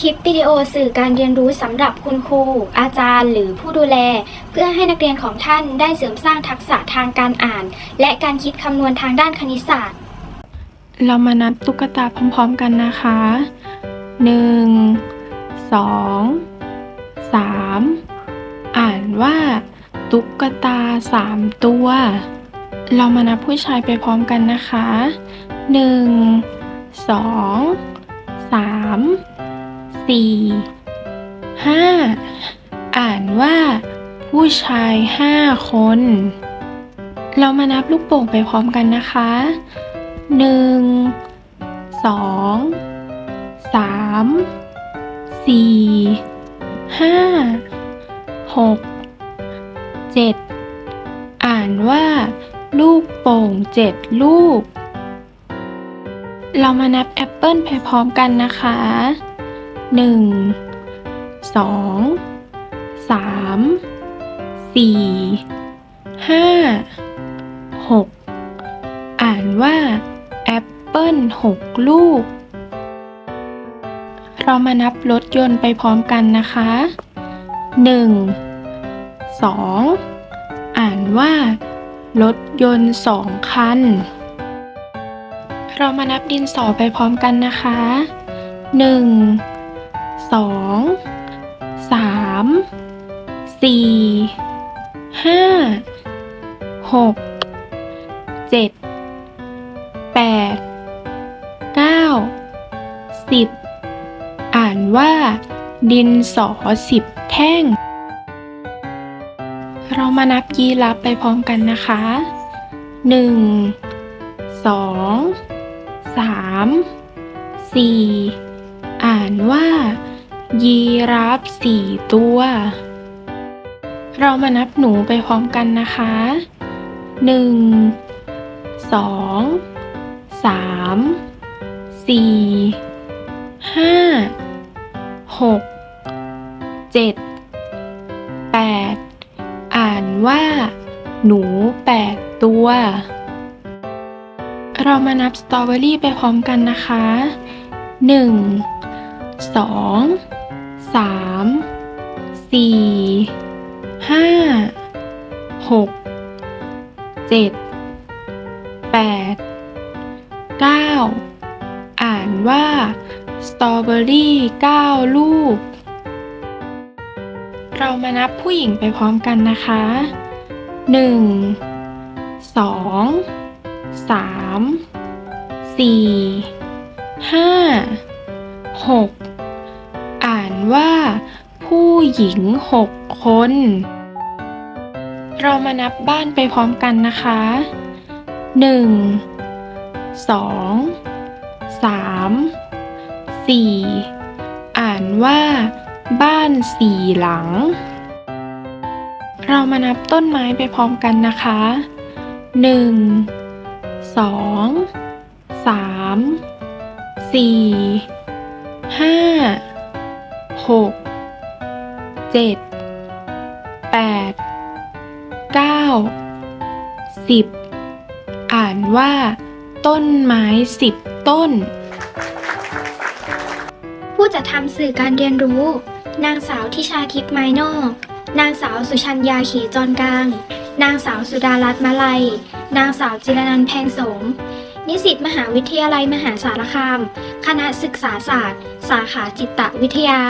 คลิปวิดีโอสื่อการเรียนรู้สำหรับคุณครู อาจารย์ หรือผู้ดูแล เพื่อให้นักเรียนของท่านได้เสริมสร้างทักษะทางการอ่าน และการคิดคำนวณทางด้านคณิตศาสตร์ เรามานับตุ๊กตาพร้อมๆกันนะคะหนึ่งสองสามอ่านว่า ตุ๊กตาสามตัว เรามานับผู้ชายไปพร้อมกันนะคะหนึ่ง สองสามสี่ห้าอ่านว่า ผู้ชายห้าคน เรามานับลูกโป่งไปพร้อมกันนะคะหนึ่งสองสามสี่ห้าหกเจ็ดอ่านว่า ลูกโป่งเจ็ดลูก เรามานับแอปเปิลไปพร้อมกันนะคะ หนึ่งสองสามสี่ห้าหกอ่านว่าแอปเปิลหกลูก เรามานับรถยนต์ไปพร้อมกันนะคะหนึ่งสองอ่านว่า รถยนต์สองคัน เรามานับดินสอไปพร้อมกันนะคะหนึ่ง ห้าหกเจ็ดแปดเก้าสิบอ่านว่าดินสอสิบแท่ง เรามานับยีราฟไปพร้อมกันนะคะหนึ่งสองสามสี่อ่านว่า ยีราฟสี่ตัว เรามานับหนูไปพร้อมกันนะคะหนึ่งสองสามสี่ห้าหกเจ็ดแปดอ่านว่า หนูแปดตัว เรามานับสตรอเบอรี่ไปพร้อมกันนะคะหนึ่งสองสามสี่ ห้าหกเจ็ดแปดเก้าอ่านว่าสตรอเบอรี่เก้าลูก เรามานับผู้หญิงไปพร้อมกันนะคะหนึ่งสองสามสี่ห้าหกอ่านว่า ผู้หญิงหกคน เรามานับบ้านไปพร้อมกันนะคะหนึ่งสองสามสี่อ่านว่า บ้านสี่หลัง เรามานับต้นไม้ไปพร้อมกันนะคะหนึ่งสองสามสี่ห้าหก เจ็ดแปดเก้าสิบอ่านว่า ต้นไม้สิบต้น ผู้จัดทำสื่อการเรียนรู้ นางสาวทิชาทิพย์ไมโนอก นางสาวสุชัญญาขีจรกลาง นางสาวสุดารัตน์มาลัย นางสาวจิรนันแพงสม นิสิตมหาวิทยาลัยมหาสารคาม คณะศึกษาศาสตร์ สาขาจิตวิทยา